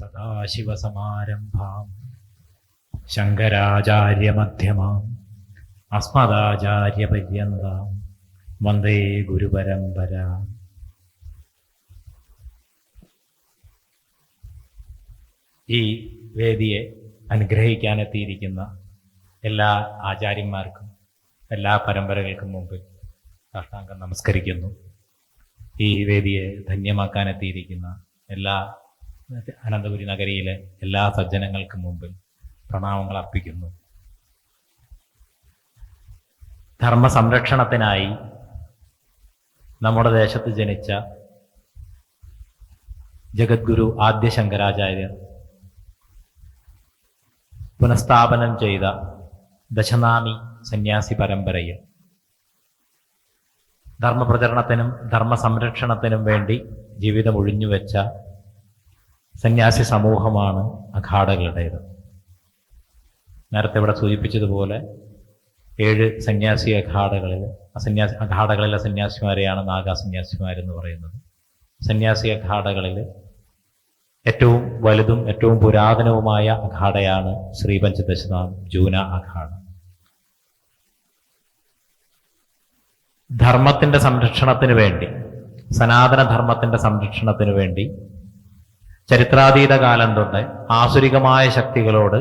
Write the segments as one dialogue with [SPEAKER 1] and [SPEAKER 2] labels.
[SPEAKER 1] സദാശിവസമാരംഭാം ശങ്കരാചാര്യമധ്യമാം. അസ്മദാചാര്യപര്യന്താം വന്ദേ ഗുരുപരമ്പര. ഈ വേദിയെ അനുഗ്രഹിക്കാനെത്തിയിരിക്കുന്ന എല്ലാ ആചാര്യന്മാർക്കും എല്ലാ പരമ്പരകൾക്കും മുമ്പിൽ സാഷ്ടാംഗം നമസ്കരിക്കുന്നു. ഈ വേദിയെ ധന്യമാക്കാനെത്തിയിരിക്കുന്ന എല്ലാ അനന്തപുരി നഗരിയിലെ എല്ലാ സജ്ജനങ്ങൾക്കും മുമ്പിൽ പ്രണാമങ്ങൾ അർപ്പിക്കുന്നു. ധർമ്മ സംരക്ഷണത്തിനായി നമ്മുടെ ദേശത്ത് ജനിച്ച ജഗദ്ഗുരു ആദ്യ ശങ്കരാചാര്യർ പുനഃസ്ഥാപനം ചെയ്ത ദശനാമി സന്യാസി പരമ്പരയിൽ ധർമ്മപ്രചരണത്തിനും ധർമ്മ സംരക്ഷണത്തിനും വേണ്ടി ജീവിതം ഒഴിഞ്ഞുവെച്ച സന്യാസി സമൂഹമാണ് അഖാഡകളുടേത്. നേരത്തെ ഇവിടെ സൂചിപ്പിച്ചതുപോലെ ഏഴ് സന്യാസി അഖാഡകളിൽ സന്യാസി അഖാഡകളിലെ സന്യാസിമാരെയാണ് നാഗാ സന്യാസിമാരെന്ന് പറയുന്നത്. സന്യാസി അഖാഡകളിൽ ഏറ്റവും വലുതും ഏറ്റവും പുരാതനവുമായ അഖാഡയാണ് ശ്രീപഞ്ചദശനാം ജൂന അഖാഡ. ധർമ്മത്തിന്റെ സംരക്ഷണത്തിന് വേണ്ടി സനാതനധർമ്മത്തിന്റെ സംരക്ഷണത്തിന് വേണ്ടി ചരിത്രാതീത കാലം തൊട്ട് ആസുരികമായ ശക്തികളോട്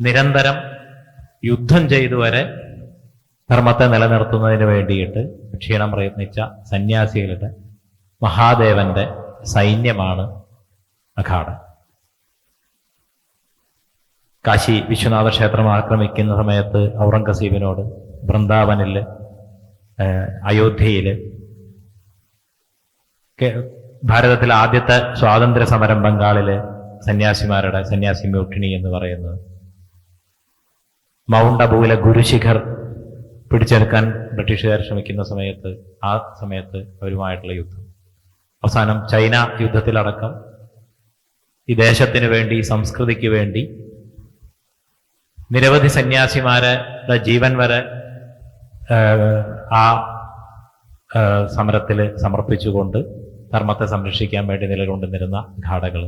[SPEAKER 1] നിരന്തരം യുദ്ധം ചെയ്തു വരെ ധർമ്മത്തെ നിലനിർത്തുന്നതിന് വേണ്ടിയിട്ട് ക്ഷീണം പ്രയത്നിച്ച സന്യാസികളുടെ മഹാദേവന്റെ സൈന്യമാണ് അഖാഡ. കാശി വിശ്വനാഥ ക്ഷേത്രം ആക്രമിക്കുന്ന സമയത്ത് ഔറംഗസീബിനോട് വൃന്ദാവനിൽ അയോധ്യയിൽ ഭാരതത്തിലെ ആദ്യത്തെ സ്വാതന്ത്ര്യ സമരം ബംഗാളിലെ സന്യാസിമാരുടെ സന്യാസി മ്യൂട്ടിണി എന്ന് പറയുന്നത്. മൗണ്ട് അബുവിലെ ഗുരുശിഖർ പിടിച്ചെടുക്കാൻ ബ്രിട്ടീഷുകാർ ശ്രമിക്കുന്ന സമയത്ത് ആ സമയത്ത് അവരുമായിട്ടുള്ള യുദ്ധം. അവസാനം ചൈന യുദ്ധത്തിലടക്കം ഈ ദേശത്തിന് വേണ്ടി സംസ്കൃതിക്ക് വേണ്ടി നിരവധി സന്യാസിമാരുടെ ജീവൻ വരെ ആ സമരത്തിൽ സമർപ്പിച്ചുകൊണ്ട് ധർമ്മത്തെ സംരക്ഷിക്കാൻ വേണ്ടി നിലകൊണ്ടിരുന്ന ഘാടകൾ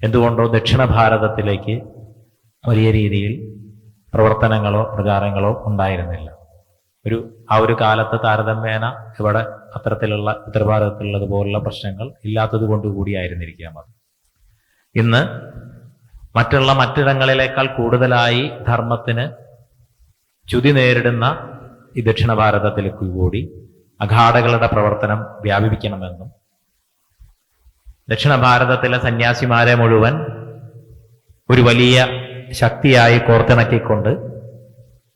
[SPEAKER 1] എന്തുകൊണ്ടോ ദക്ഷിണ ഭാരതത്തിലേക്ക് വലിയ രീതിയിൽ പ്രവർത്തനങ്ങളോ പ്രചാരങ്ങളോ ഉണ്ടായിരുന്നില്ല. ഒരു ആ ഒരു കാലത്ത് താരതമ്യേന ഇവിടെ അത്തരത്തിലുള്ള ഉത്തരഭാരതത്തിലുള്ളതുപോലുള്ള പ്രശ്നങ്ങൾ ഇല്ലാത്തത് കൊണ്ട് കൂടിയായിരുന്നിരിക്കാം അത്. ഇന്ന് മറ്റുള്ള മറ്റിടങ്ങളിലേക്കാൾ കൂടുതലായി ധർമ്മത്തിന് ചുതി നേരിടുന്ന ഈ ദക്ഷിണ ഭാരതത്തിലേക്ക് കൂടി അഖാഡകളുടെ പ്രവർത്തനം വ്യാപിപ്പിക്കണമെന്നും ദക്ഷിണ ഭാരതത്തിലെ സന്യാസിമാരെ മുഴുവൻ ഒരു വലിയ ശക്തിയായി കോർത്തിണക്കിക്കൊണ്ട്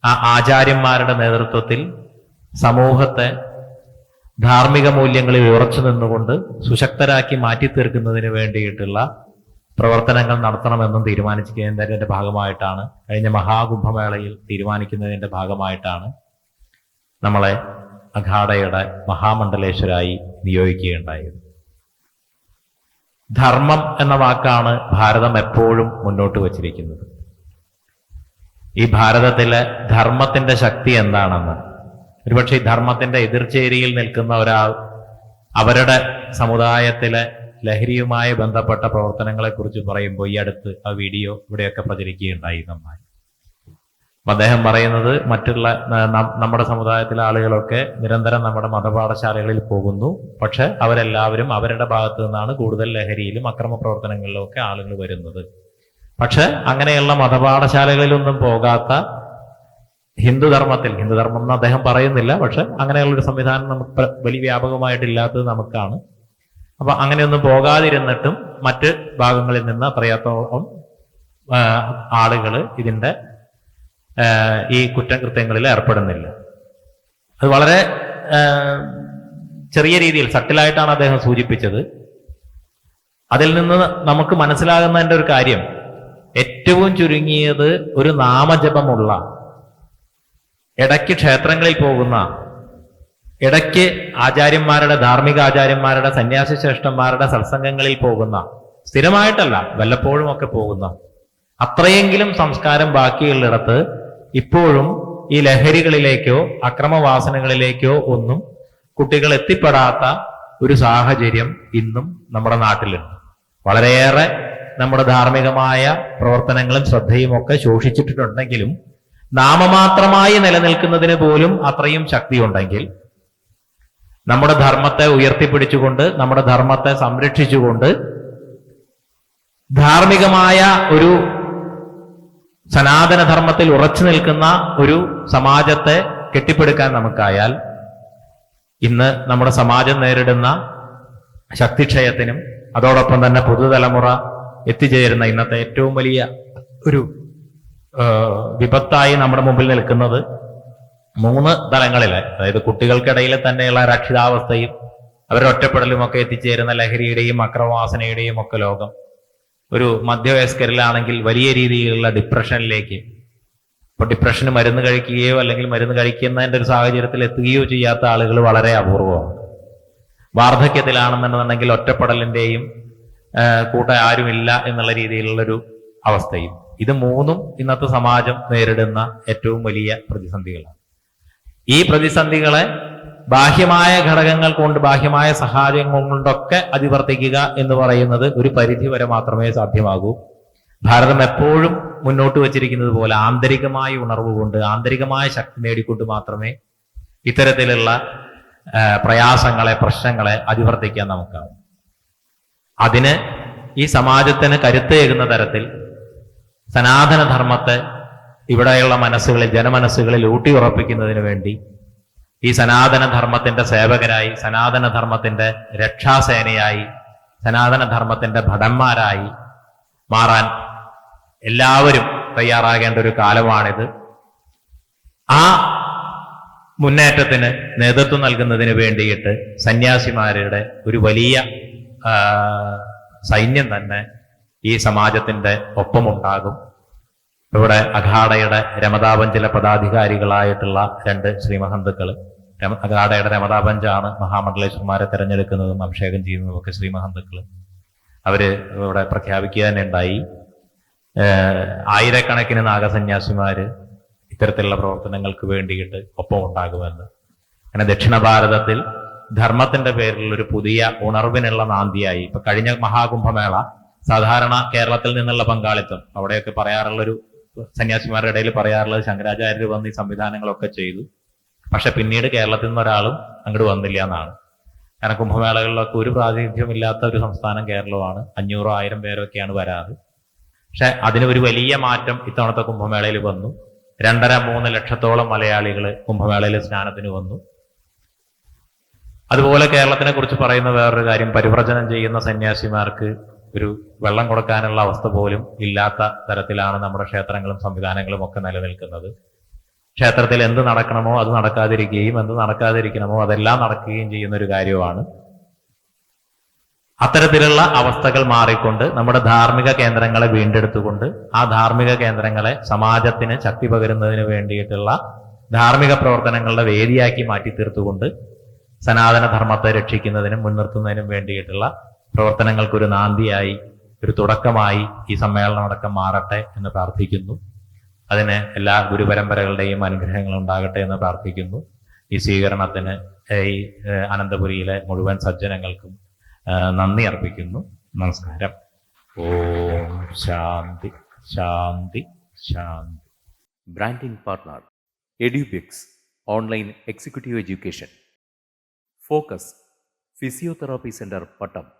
[SPEAKER 1] ആ ആചാര്യന്മാരുടെ നേതൃത്വത്തിൽ സമൂഹത്തെ ധാർമ്മിക മൂല്യങ്ങളിൽ ഉറച്ചു നിന്നുകൊണ്ട് സുശക്തരാക്കി മാറ്റി തീർക്കുന്നതിന് വേണ്ടിയിട്ടുള്ള പ്രവർത്തനങ്ങൾ നടത്തണമെന്നും തീരുമാനിക്കുന്നതിന്റെ ഭാഗമായിട്ടാണ്. കഴിഞ്ഞ മഹാകുംഭമേളയിൽ തീരുമാനിക്കുന്നതിന്റെ ഭാഗമായിട്ടാണ് നമ്മളെ അഖാഡയുടെ മഹാമണ്ഡലേശ്വരായി നിയോഗിക്കുകയുണ്ടായത് ധർമ്മം എന്ന വാക്കാണ് ഭാരതം എപ്പോഴും മുന്നോട്ട് വച്ചിരിക്കുന്നത്. ഈ ഭാരതത്തിലെ ധർമ്മത്തിന്റെ ശക്തി എന്താണെന്ന്? ഒരുപക്ഷെ ഈ ധർമ്മത്തിന്റെ എതിർചേരിയിൽ നിൽക്കുന്ന ഒരാൾ അവരുടെ സമുദായത്തിലെ ലഹരിയുമായി ബന്ധപ്പെട്ട പ്രവർത്തനങ്ങളെക്കുറിച്ച് പറയുമ്പോൾ ഈ അടുത്ത് ആ വീഡിയോ ഇവിടെയൊക്കെ പ്രചരിക്കുകയുണ്ടായി നന്നായി. അദ്ദേഹം പറയുന്നത് മറ്റുള്ള നമ്മുടെ സമുദായത്തിലെ ആളുകളൊക്കെ നിരന്തരം നമ്മുടെ മതപാഠശാലകളിൽ പോകുന്നു. പക്ഷെ അവരെല്ലാവരും അവരുടെ ഭാഗത്തു നിന്നാണ് കൂടുതൽ ലഹരിയിലും അക്രമ പ്രവർത്തനങ്ങളിലും ഒക്കെ ആളുകൾ വരുന്നത്. പക്ഷെ അങ്ങനെയുള്ള മതപാഠശാലകളിലൊന്നും പോകാത്ത ഹിന്ദുധർമ്മത്തിൽ ഹിന്ദുധർമ്മം എന്ന് അദ്ദേഹം പറയുന്നില്ല പക്ഷെ അങ്ങനെയുള്ള ഒരു സംവിധാനം നമുക്ക് വലിയ വ്യാപകമായിട്ടില്ലാത്തത് നമുക്കാണ്. അപ്പൊ അങ്ങനെയൊന്നും പോകാതിരുന്നിട്ടും മറ്റ് ഭാഗങ്ങളിൽ നിന്ന് അത്രയാത്തോളം ആളുകൾ ഇതിന്റെ ഈ കുറ്റകൃത്യങ്ങളിൽ ഏർപ്പെടുന്നില്ല. അത് വളരെ ചെറിയ രീതിയിൽ സട്ടിലായിട്ടാണ് അദ്ദേഹം സൂചിപ്പിച്ചത്. അതിൽ നിന്ന് നമുക്ക് മനസ്സിലാകുന്നതിന്റെ ഒരു കാര്യം ഏറ്റവും ചുരുങ്ങിയത് ഒരു നാമജപമുള്ള ഇടയ്ക്ക് ക്ഷേത്രങ്ങളിൽ പോകുന്ന ഇടയ്ക്ക് ആചാര്യന്മാരുടെ ധാർമ്മിക ആചാര്യന്മാരുടെ സന്യാസി ശ്രേഷ്ഠന്മാരുടെ സത്സംഗങ്ങളിൽ പോകുന്ന സ്ഥിരമായിട്ടല്ല വല്ലപ്പോഴും ഒക്കെ പോകുന്ന അത്രയെങ്കിലും സംസ്കാരം ബാക്കിയുള്ളിടത്ത് ഇപ്പോഴും ഈ ലഹരികളിലേക്കോ അക്രമവാസനകളിലേക്കോ ഒന്നും കുട്ടികൾ എത്തിപ്പെടാത്ത ഒരു സാഹചര്യം ഇന്നും നമ്മുടെ നാട്ടിലുണ്ട്. വളരെയേറെ നമ്മുടെ ധാർമ്മികമായ പ്രവർത്തനങ്ങളും ശ്രദ്ധയും ഒക്കെ ശോഷിച്ചിട്ടുണ്ടെങ്കിലും നാമമാത്രമായി നിലനിൽക്കുന്നതിന് പോലും അത്രയും ശക്തിയുണ്ടെങ്കിൽ നമ്മുടെ ധർമ്മത്തെ ഉയർത്തിപ്പിടിച്ചുകൊണ്ട് നമ്മുടെ ധർമ്മത്തെ സംരക്ഷിച്ചുകൊണ്ട് ധാർമ്മികമായ ഒരു സനാതന ധർമ്മത്തിൽ ഉറച്ചു നിൽക്കുന്ന ഒരു സമാജത്തെ കെട്ടിപ്പടുക്കാൻ നമുക്കായാൽ ഇന്ന് നമ്മുടെ സമാജം നേരിടുന്ന ശക്തിക്ഷയത്തിനും അതോടൊപ്പം തന്നെ പുതുതലമുറ എത്തിച്ചേരുന്ന ഇന്നത്തെ ഏറ്റവും വലിയ ഒരു വിപത്തായി നമ്മുടെ മുമ്പിൽ നിൽക്കുന്നത് മൂന്ന് തലങ്ങളിലെ. അതായത് കുട്ടികൾക്കിടയിൽ തന്നെയുള്ള രക്ഷിതാവസ്ഥയും അവരുടെ ഒക്കെ എത്തിച്ചേരുന്ന ലഹരിയുടെയും അക്രമവാസനയുടെയും ഒക്കെ ലോകം. ഒരു മധ്യവയസ്കരിലാണെങ്കിൽ വലിയ രീതിയിലുള്ള ഡിപ്രഷനിലേക്ക്. ഇപ്പൊ ഡിപ്രഷന് മരുന്ന് കഴിക്കുകയോ അല്ലെങ്കിൽ മരുന്ന് കഴിക്കുന്നതിന്റെ ഒരു സാഹചര്യത്തിൽ എത്തുകയോ ചെയ്യാത്ത ആളുകൾ വളരെ അപൂർവമാണ്. വാർദ്ധക്യത്തിലാണെന്നുണ്ടെന്നുണ്ടെങ്കിൽ ഒറ്റപ്പെടലിന്റെയും ആ, കൂട്ട ആരുമില്ല എന്നുള്ള രീതിയിലുള്ളൊരു അവസ്ഥയും. ഇത് മൂന്നും ഇന്നത്തെ സമാജം നേരിടുന്ന ഏറ്റവും വലിയ പ്രതിസന്ധികളാണ്. ഈ പ്രതിസന്ധികളെ ബാഹ്യമായ ഘടകങ്ങൾ കൊണ്ട് ബാഹ്യമായ സഹായങ്ങൾ കൊണ്ടൊക്കെ അതിവർത്തിക്കുക എന്ന് പറയുന്നത് ഒരു പരിധി വരെ മാത്രമേ സാധ്യമാകൂ. ഭാരതം എപ്പോഴും മുന്നോട്ട് വച്ചിരിക്കുന്നത് പോലെ ആന്തരികമായ ഉണർവ് കൊണ്ട് ആന്തരികമായ ശക്തി നേടിക്കൊണ്ട് മാത്രമേ ഇത്തരത്തിലുള്ള പ്രയാസങ്ങളെ പ്രശ്നങ്ങളെ അതിവർത്തിക്കാൻ നമുക്കാവും. അതിന് ഈ സമാജത്തിന് കരുത്തേകുന്ന തരത്തിൽ സനാതനധർമ്മത്തെ ഇവിടെയുള്ള മനസ്സുകളിൽ ജനമനസ്സുകളിൽ ഊട്ടിയുറപ്പിക്കുന്നതിന് വേണ്ടി ഈ സനാതന ധർമ്മത്തിന്റെ സേവകരായി സനാതന ധർമ്മത്തിന്റെ രക്ഷാസേനയായി സനാതന ധർമ്മത്തിന്റെ ഭടന്മാരായി മാറാൻ എല്ലാവരും തയ്യാറാകേണ്ട ഒരു കാലമാണിത്. ആ മുന്നേറ്റത്തിന് നേതൃത്വം നൽകുന്നതിന് വേണ്ടിയിട്ട് സന്യാസിമാരുടെ ഒരു വലിയ സൈന്യം തന്നെ ഈ സമാജത്തിന്റെ ഒപ്പമുണ്ടാകും. ഇവിടെ അഖാഡയുടെ രമതാപഞ്ചിലെ പദാധികാരികളായിട്ടുള്ള രണ്ട് ശ്രീമഹന്തുക്കൾ രമ അഖാഡയുടെ രമതാപഞ്ചാണ് മഹാമണ്ഡലേശ്വരന്മാരെ തിരഞ്ഞെടുക്കുന്നതും അഭിഷേകം ചെയ്യുന്നതും ഒക്കെ ശ്രീമഹന്തുക്കൾ അവർ ഇവിടെ പ്രഖ്യാപിക്കുക തന്നെ ഉണ്ടായി. ആയിരക്കണക്കിന് നാഗസന്യാസിമാർ ഇത്തരത്തിലുള്ള പ്രവർത്തനങ്ങൾക്ക് വേണ്ടിയിട്ട് ഒപ്പം ഉണ്ടാകുമെന്ന്. അങ്ങനെ ദക്ഷിണ ഭാരതത്തിൽ ധർമ്മത്തിന്റെ പേരിൽ ഒരു പുതിയ ഉണർവിനുള്ള നാന്തിയായി. ഇപ്പൊ കഴിഞ്ഞ മഹാകുംഭമേള സാധാരണ കേരളത്തിൽ നിന്നുള്ള പങ്കാളിത്തം. അവിടെയൊക്കെ പറയാറുള്ള ഒരു സന്യാസിമാരുടെ ഇടയിൽ പറയാറുള്ളത് ശങ്കരാചാര്യർ വന്ന് ഈ സംവിധാനങ്ങളൊക്കെ ചെയ്തു. പക്ഷെ പിന്നീട് കേരളത്തിൽ നിന്ന് ഒരാളും അങ്ങോട്ട് വന്നില്ല എന്നാണ്. കാരണം കുംഭമേളകളിലൊക്കെ ഒരു പ്രാതിനിധ്യമില്ലാത്ത ഒരു സംസ്ഥാനം കേരളമാണ്. അഞ്ഞൂറോ ആയിരം പേരൊക്കെയാണ് വരാറ്. പക്ഷെ അതിന് ഒരു വലിയ മാറ്റം ഇത്തവണത്തെ കുംഭമേളയിൽ വന്നു. രണ്ടര മൂന്ന് ലക്ഷത്തോളം മലയാളികൾ കുംഭമേളയിൽ സ്നാനത്തിന് വന്നു. അതുപോലെ കേരളത്തിനെ കുറിച്ച് പറയുന്ന വേറൊരു കാര്യം പരിവ്രജനം ചെയ്യുന്ന സന്യാസിമാർക്ക് ഒരു വെള്ളം കൊടുക്കാനുള്ള അവസ്ഥ പോലും ഇല്ലാത്ത തരത്തിലാണ് നമ്മുടെ ക്ഷേത്രങ്ങളും സംവിധാനങ്ങളും ഒക്കെ നിലനിൽക്കുന്നത്. ക്ഷേത്രത്തിൽ എന്ത് നടക്കണമോ അത് നടക്കാതിരിക്കുകയും എന്ത് നടക്കാതിരിക്കണമോ അതെല്ലാം നടക്കുകയും ചെയ്യുന്ന ഒരു കാര്യമാണ് അത്തരത്തിലുള്ള അവസ്ഥകൾ മാറിക്കൊണ്ട് നമ്മുടെ ധാർമ്മിക കേന്ദ്രങ്ങളെ വീണ്ടെടുത്തുകൊണ്ട് ആ ധാർമ്മിക കേന്ദ്രങ്ങളെ സമാജത്തിന് ശക്തി പകരുന്നതിന് വേണ്ടിയിട്ടുള്ള ധാർമ്മിക പ്രവർത്തനങ്ങളുടെ വേദിയാക്കി മാറ്റി തീർത്തുകൊണ്ട് സനാതന ധർമ്മത്തെ രക്ഷിക്കുന്നതിനും മുൻനിർത്തുന്നതിനും വേണ്ടിയിട്ടുള്ള പ്രവർത്തനങ്ങൾക്കൊരു നാന്തിയായി ഒരു തുടക്കമായി ഈ സമ്മേളനം അടക്കം മാറട്ടെ എന്ന് പ്രാർത്ഥിക്കുന്നു. അതിന് എല്ലാ ഗുരുപരമ്പരകളുടെയും അനുഗ്രഹങ്ങൾ ഉണ്ടാകട്ടെ എന്ന് പ്രാർത്ഥിക്കുന്നു. ഈ സ്വീകരണത്തിന് ഈ അനന്തപുരിയിലെ മുഴുവൻ സജ്ജനങ്ങൾക്കും നന്ദി അർപ്പിക്കുന്നു. നമസ്കാരം. ഓം ശാന്തി ശാന്തി ശാന്തി.
[SPEAKER 2] Branding partner Edubix online executive education focus physiotherapy centre Pattom